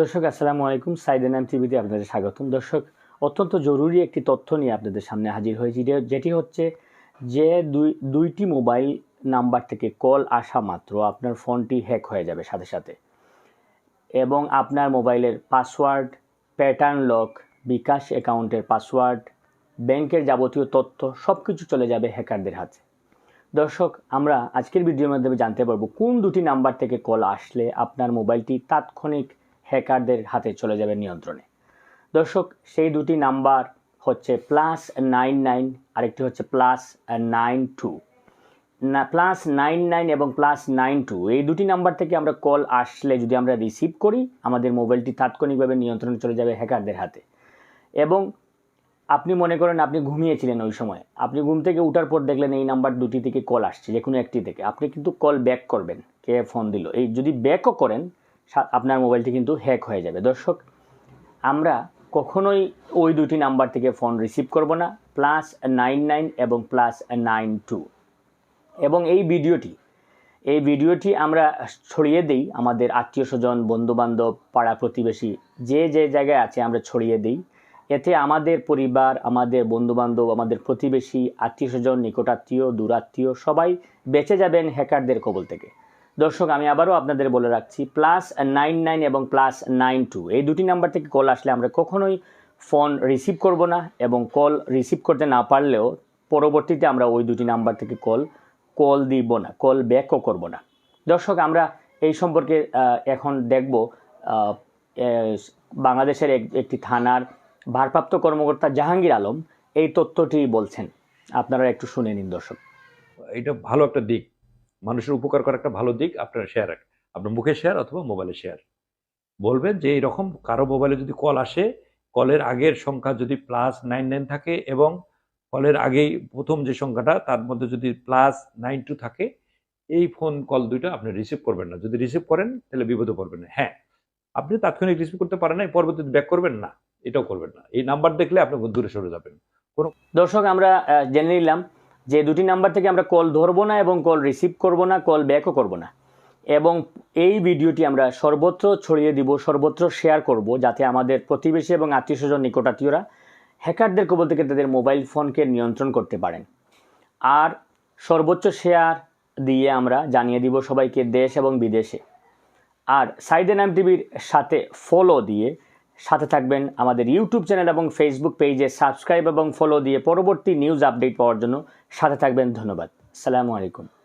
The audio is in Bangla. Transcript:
দর্শক, আসসালামু আলাইকুম। সাইদেন এম টিভিতে আপনাদের স্বাগতম। দর্শক, অত্যন্ত জরুরি একটি তথ্য নিয়ে আপনাদের সামনে হাজির হয়েছি। যেটি হচ্ছে যে দুই দুইটি মোবাইল নাম্বার থেকে কল আসা মাত্র আপনার ফোনটি হ্যাক হয়ে যাবে সাথে সাথে। এবং আপনার মোবাইলের পাসওয়ার্ড, প্যাটার্ন লক, বিকাশ অ্যাকাউন্টের পাসওয়ার্ড, ব্যাংকের যাবতীয় তথ্য সব কিছু চলে যাবে হ্যাকারদের হাতে। দর্শক, আমরা আজকের ভিডিওর মাধ্যমে জানতে পারব কোন দুটি নাম্বার থেকে কল আসলে আপনার মোবাইলটি তাৎক্ষণিক হ্যাকারদের হাতে চলে যাবে নিয়ন্ত্রণে। দর্শক, সেই দুটি নাম্বার হচ্ছে প্লাস নাইন নাইন আরেকটি হচ্ছে প্লাস নাইন টু না প্লাস নাইন নাইন এবং প্লাস নাইন টু এই দুটি নাম্বার থেকে আমরা কল আসলে যদি আমরা রিসিভ করি, আমাদের মোবাইলটি তাৎক্ষণিকভাবে নিয়ন্ত্রণে চলে যাবে হ্যাকারদের হাতে। এবং আপনি মনে করেন আপনি ঘুমিয়েছিলেন ওই সময়, আপনি ঘুম থেকে উঠার পর দেখলেন এই নাম্বার দুটি থেকে কল আসছে, যে কোনো একটি থেকে। আপনি কিন্তু কল ব্যাক করবেন, কে ফোন দিল। এই যদি ব্যাকও করেন আপনার মোবাইলটি কিন্তু হ্যাক হয়ে যাবে। দর্শক, আমরা কখনোই ওই দুটি নাম্বার থেকে ফোন রিসিভ করব না। প্লাস নাইন নাইন এবং প্লাস নাইন টু। এবং এই ভিডিওটি এই ভিডিওটি আমরা ছড়িয়ে দিই আমাদের আত্মীয় স্বজন, বন্ধুবান্ধব, পাড়া প্রতিবেশী, যে যে জায়গায় আছে আমরা ছড়িয়ে দিই। এতে আমাদের পরিবার, আমাদের বন্ধুবান্ধব, আমাদের প্রতিবেশী, আত্মীয় স্বজন, নিকটাত্মীয়, দূরাত্মীয় সবাই বেঁচে যাবেন হ্যাকারদের কবল থেকে। দর্শক, আমি আবারও আপনাদের বলে রাখছি প্লাস নাইন নাইন এবং প্লাস নাইন টু এই দুটি নাম্বার থেকে কল আসলে আমরা কখনোই ফোন রিসিভ করব না এবং কল রিসিভ করতে না পারলেও পরবর্তীতে আমরা ওই দুটি নাম্বার থেকে কল কল দিব না কল ব্যাকও করব না। দর্শক, আমরা এই সম্পর্কে এখন দেখব বাংলাদেশের এক- একটি থানার ভারপ্রাপ্ত কর্মকর্তা জাহাঙ্গীর আলম এই তথ্যটি বলছেন। আপনারা একটু শুনে নিন দর্শক। এটা ভালো একটা দিক। মানুষের উপকার করা একটা ভালো দিক আপনার শেয়ার আপনার মুখে শেয়ার অথবা মোবাইলে শেয়ার বলবেন যে এরকম কারও মোবাইলে যদি কল আসে কলের আগের সংখ্যা যদি প্লাস নাইন নাইন থাকে এবং কলের আগেই প্রথম যে সংখ্যাটা, তার মধ্যে যদি প্লাস নাইন টু থাকে, এই ফোন কল দুইটা আপনি রিসিভ করবেন না। যদি রিসিভ করেন, তাহলে বিপদে পড়বেন না। হ্যাঁ আপনি তাৎক্ষণিক রিসিভ করতে পারেন না পরবর্তীতে ব্যাক করবেন না, এটাও করবেন না। এই নাম্বার দেখলে আপনি দূরে সরে যাবেন। কোনো দর্শক, আমরা জেনে নিলাম যে দুটি নাম্বার থেকে আমরা কল ধরবো না এবং কল রিসিভ করব না কল ব্যাকও করব না। এবং এই ভিডিওটি আমরা সর্বত্র ছড়িয়ে দিব, সর্বত্র শেয়ার করব, যাতে আমাদের প্রতিবেশী এবং আত্মীয় স্বজন, নিকটাত্মীয়রা হ্যাকারদের কবল থেকে তাদের মোবাইল ফোনকে নিয়ন্ত্রণ করতে পারেন। আর সর্বোচ্চ শেয়ার দিয়ে আমরা জানিয়ে দিব সবাইকে দেশ এবং বিদেশে। আর সাইদেন এম টিভির সাথে ফলো দিয়ে সাথে থাকবেন আমাদের ইউটিউব চ্যানেল এবং ফেসবুক পেজে সাবস্ক্রাইব এবং ফলো দিয়ে পরবর্তী নিউজ আপডেট পাওয়ার জন্য সাথে থাকবেন, ধন্যবাদ। আসসালামু আলাইকুম।